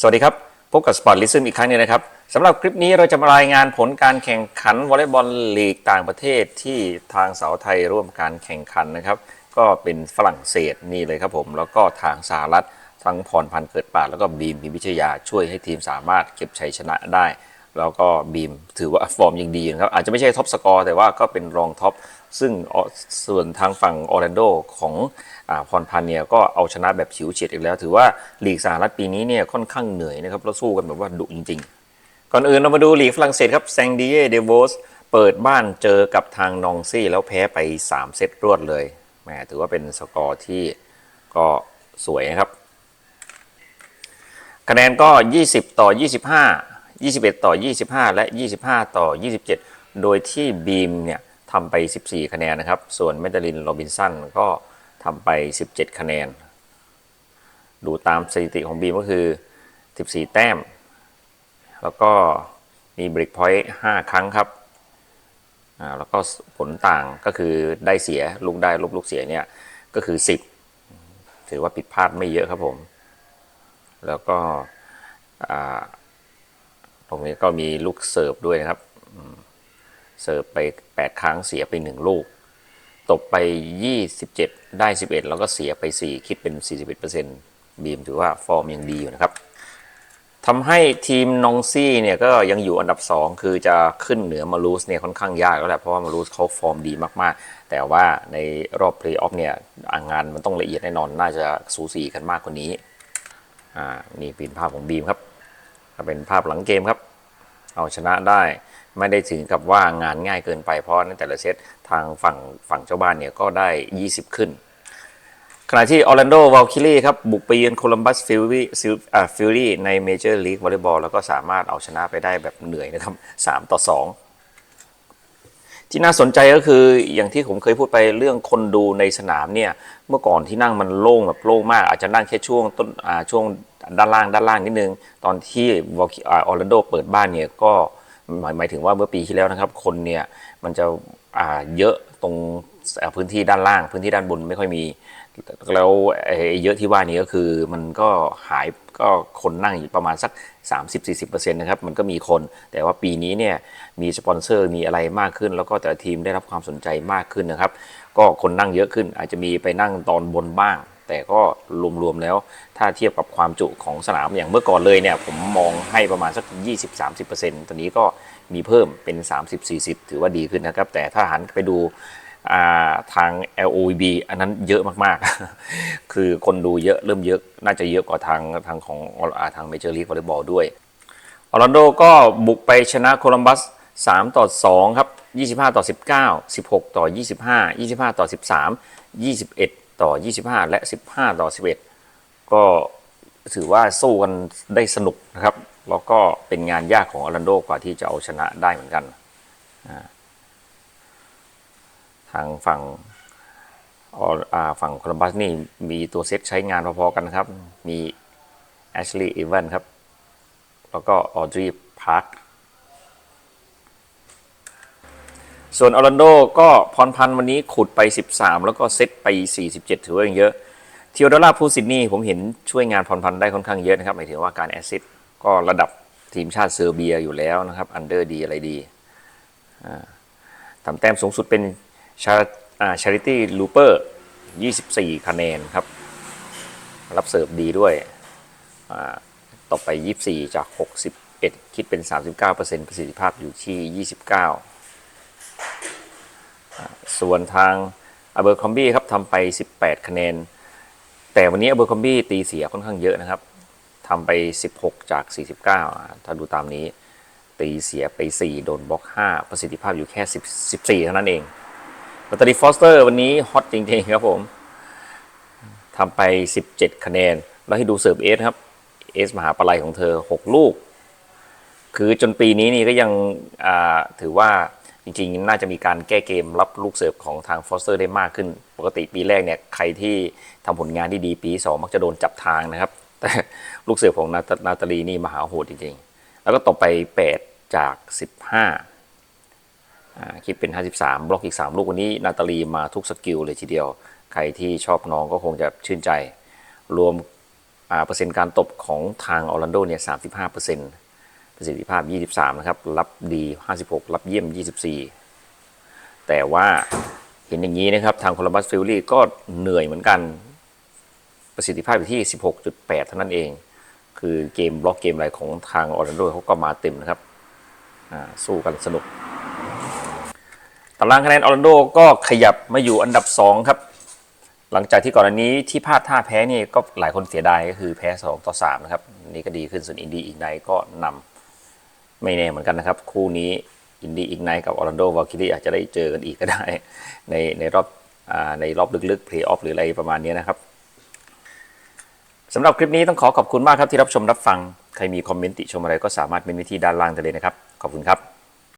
สวัสดีครับ พบกับสปอร์ตลิซึมอีกครั้งนึงนะครับสำหรับคลิปนี้เราจะมารายงานผลการแข่งขันวอลเลย์บอลลีกต่างประเทศที่ทางสาวไทยร่วมการแข่งขันนะครับ ก็เป็นฝรั่งเศสนี่เลยครับผม แล้วก็ทางสหรัฐทั้งพรพันธ์เกิดปาดแล้วก็บีมพิมพิชยาช่วยให้ทีมสามารถเก็บชัยชนะได้ แล้วก็บีมถือว่าฟอร์มยังดีนะครับ อาจจะไม่ใช่ท็อปสกอร์แต่ว่าก็เป็นรองท็อป ซึ่งส่วนทางฝั่งออร์แลนโดของอพรพันเนี่ยก็เอาชนะแบบฉิวเฉียดอีกแล้ว ถือว่าลีกสหรัฐปีนี้เนี่ยค่อนข้างเหนื่อยนะครับแล้วสู้กันแบบว่าดุจริง ๆ ก่อนอื่นเรามาดูลีกฝรั่งเศสครับแซงดิเอเดโวสเปิดบ้านเจอกับทางนองซี่แล้วแพ้ไป 3 เซตรวดเลยแหมถือว่าเป็นสกอร์ที่ก็สวยนะครับคะแนนก็ 20 ต่อ 25 21 ต่อ 25 และ 25 ต่อ 27 โดยที่บีมเนี่ยทำไป 14 คะแนนนะครับ ส่วนเมดลินโรบินสันก็ทำไป 17 คะแนน ดูตามสถิติของบีมก็คือ 14 แต้ม แล้วก็มีบริกพอยต์5ครั้งครับแล้วก็ผลต่างก็คือได้เสียลูกได้ลูกลูกเสียเนี่ยก็คือ 10 ถือว่าผิดพลาดไม่เยอะครับผม แล้วก็อ่า ตรงนี้ก็มีลูกเสิร์ฟด้วยนะครับเสิร์ฟไป 8 ครั้งเสียไป 1 ลูก ตบไป 27 ได้ 11 แล้วก็เสียไป 4 คิดเป็น 41%บีมถือว่าฟอร์มยังดีอยู่นะครับทำให้ทีมนองซี่เนี่ยก็ยังอยู่อันดับ 2 คือจะขึ้นเหนือมารูสเนี่ยค่อนข้างยากแล้วแหละเพราะว่ามารูสเขาฟอร์มดีมากๆ แต่ว่าในรอบเพลย์ออฟเนี่ยงานมันต้องละเอียดแน่นอนน่าจะสูสีกันมากกว่านี้อ่านี่เป็นภาพของบีมครับ ก็เป็นภาพหลังเกมครับ เอาชนะได้ไม่ได้ถึงกับว่างานง่ายเกินไปเพราะในแต่ละเซตทางฝั่งฝั่งเจ้าบ้านเนี่ยก็ได้ 20 ขึ้น ขณะที่ออร์แลนโดวอลคิลีครับ บุกไปเยือนโคลัมบัสฟิลลี่ฟิลลี่ในเมเจอร์ลีกวอลเลย์บอลแล้วก็สามารถเอาชนะไปได้แบบเหนื่อยนะครับ 3 ต่อ 2 ที่น่าสนใจก็คืออย่างที่ผมเคยพูดไปเรื่องคนดูในสนามเนี่ย เมื่อก่อนที่นั่งมันโล่งแบบโล่งมาก อาจจะนั่งแค่ช่วงต้นอ่าช่วงด้านล่างด้านล่างนิดนึง ตอนที่วอลออร์แลนโดเปิดบ้านเนี่ยก็หมายหมายถึงว่าเมื่อปีที่แล้วนะครับ คนเนี่ยมันจะอ่าเยอะตรงพื้นที่ด้านล่าง พื้นที่ด้านบนไม่ค่อยมี แล้วเยอะที่ว่านี้ก็คือมันก็หาย ก็คนนั่งอยู่ประมาณสัก 30-40%นะครับมันก็มีคน แต่ว่าปีนี้เนี่ยมีสปอนเซอร์มีอะไรมากขึ้น แล้วก็แต่ละทีมได้รับความสนใจมากขึ้นนะครับ ก็คนนั่งเยอะขึ้น อาจจะมีไปนั่งตอนบนบ้าง แต่ก็รวมๆแล้วถ้าเทียบกับความจุของสนามอย่างเมื่อก่อนเลยเนี่ยผมมองให้ประมาณสัก 20-30%ตอนนี้ก็มีเพิ่มเป็น 30-40 ถือว่าดีขึ้นนะครับ แต่ถ้าหันไปดู ทาง LOB อันนั้นเยอะมากๆ คือคนดูเยอะเริ่มเยอะน่าจะเยอะกว่าทางทางของทางเมเจอร์ลีกวอลเลย์บอลด้วยออร์แลนโดก็บุกไปชนะโคลัมบัส 3 ต่อ 2 ครับ 25 ต่อ 19 16 ต่อ 25 25 ต่อ 13 21 ต่อ 25 และ 15 ต่อ 11 ก็ถือว่าสู้กันได้สนุกนะครับ แล้วก็เป็นงานยากของออร์แลนโดกว่าที่จะเอาชนะได้เหมือนกัน ทางฝั่งอ่าฝั่งโคลัมบัสนี่มีตัวเซตใช้งานพอๆกันครับ มีแอชลีย์อีเวนครับ แล้วก็ออดรีพาร์คส่วนออร์แลนโดก็พรพันธ์วันนี้ขุดไป 13 แล้วก็เซตไป 47 ถือว่ายังเยอะเทียวดอลลาร์พูซิดนีย์ผมเห็นช่วยงานพรพันธ์ได้ค่อนข้างเยอะนะครับหมายถึงว่าการแอสซิสก็ระดับทีมชาติเซอร์เบียอยู่แล้วนะครับ อันเดอร์ดีอะไรดีทำแต้มสูงสุดเป็น ชาชาริตี้ลูเปอร์24 คะแนนครับ รับเสิร์ฟดีด้วยต่อไป 24 จาก 61 คิดเป็น 39%ประสิทธิภาพอยู่ที่ 29อ่าส่วนทางอเบอร์คอมบี้ครับทำไป 18 คะแนน แต่วันนี้อเบอร์คอมบี้ตีเสียค่อนข้างเยอะนะครับทำไป 16 จาก 49อ่าถ้าดูตามนี้ ตีเสียไป 4 โดนบล็อก 5 ประสิทธิภาพอยู่แค่10 14 เท่านั้นเอง ปัตตานีฟอสเตอร์วันนี้ฮอตจริง ๆ ครับผมทำไป 17 คะแนน แล้วให้ดูเสิร์ฟเอสครับเอสมหาปลัยของเธอ 6 ลูก คือจนปีนี้นี่ก็ยังถือว่าจริง ๆ น่าจะมีการแก้เกมรับลูกเสิร์ฟของทางฟอสเตอร์ได้มากขึ้น ปกติปีแรกเนี่ยใครที่ทำผลงานที่ดีปี 2 มักจะโดนจับทางนะครับ แต่ลูกเสิร์ฟของนาตาลีนี่มหาโหดจริง ๆ แล้วก็ตกไป 8 จาก 15 คิดเป็น 53 บล็อกอีก 3 ลูกวันนี้นาตาลีมาทุกสกิลเลยทีเดียว ใครที่ชอบน้องก็คงจะชื่นใจ รวมเปอร์เซ็นต์การตบของทางออร์แลนโดเนี่ย 35 เปอร์เซ็นต์ประสิทธิภาพ 23 นะครับ รับดี 56 รับเยี่ยม 24 แต่ว่าเห็นอย่างนี้นะครับทางโคลัมบัสฟิลลี่ก็เหนื่อยเหมือนกัน ประสิทธิภาพอยู่ที่ 16.8 เท่านั้นเอง คือเกมบล็อกเกมอะไรของทางออร์แลนโดเขาก็มาเต็มนะครับสู้กันสนุการางคะแนนออร์แลนโดก็ขยับมาอยู่อันดับ 2 ครับ หลังจากที่ก่อนอันนี้ที่พลาดท่าแพ้นี่ก็หลายคนเสียดายก็คือแพ้ 2 ต่อ 3 นะครับ นี่ก็ดีขึ้นส่วนอินดี้อีกไนก็นำไม่แน่เหมือนกันนะครับ คู่นี้อินดี้อีกไนกับออร์แลนโดวาคิรีอาจจะได้เจอกันอีกก็ได้ ในในรอบอในรอบลึกๆเพลย์ออฟหรืออะไรประมาณนี้นะครับสำหรับคลิปนี้ต้องขอขอบคุณมากครับที่รับชมรับฟัง ใครมีคอมเมนต์ติชมอะไรก็สามารถเมนไว้ที่ด้านล่างได้เลยนะครับ ขอบคุณครับ